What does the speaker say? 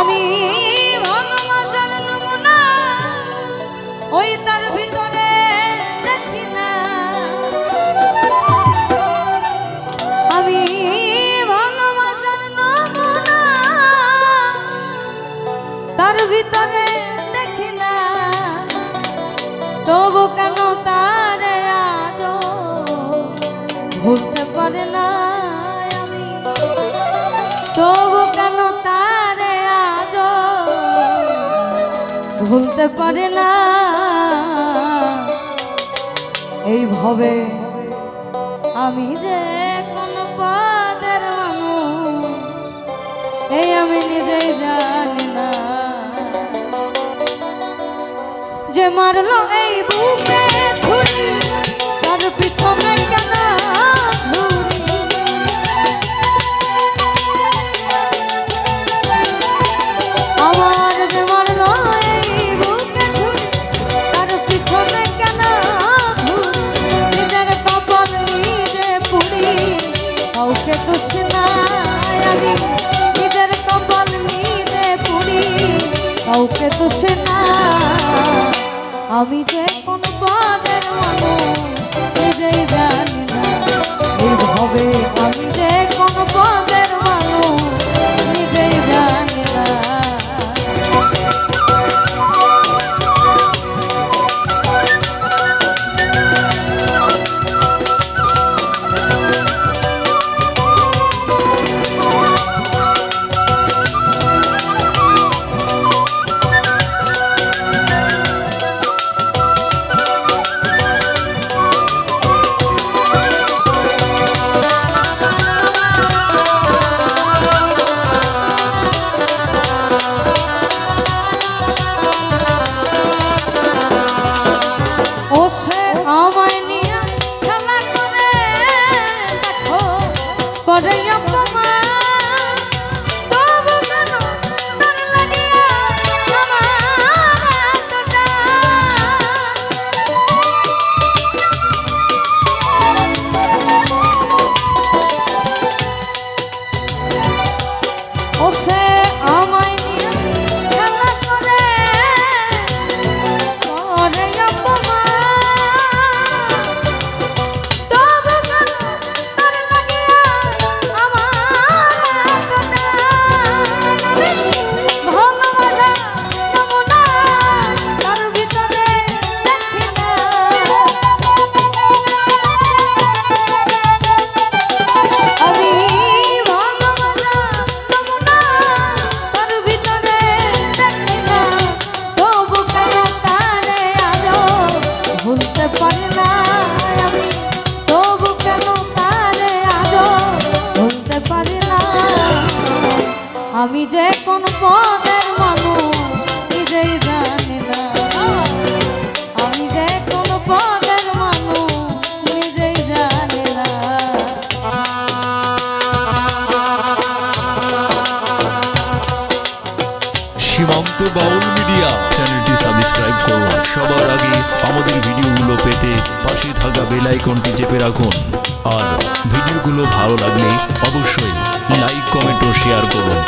আমি ভালোবাসার নমুনা ওই তার ভিতরে দেখি না। আমি ভালোবাসার নমুনা তার ভিতরে ভুলতে পারে না। এই এইভাবে আমি যে কোন পদের মানুষ, এই আমি নিজেই জানি না। যে মারলো এই বুকে ছুরি, তার পিছনে আমি যে কোন পদের মানুষ নিজেই জানি না। হবে আমি যে করে অপমান সাবস্ক্রাইব করুন। সবার আগে আমাদের ভিডিওগুলো পেতে পাশে থাকা বেল আইকনটি চেপে রাখুন। আর ভিডিওগুলো ভালো লাগলে অবশ্যই লাইক কমেন্ট ও শেয়ার করুন।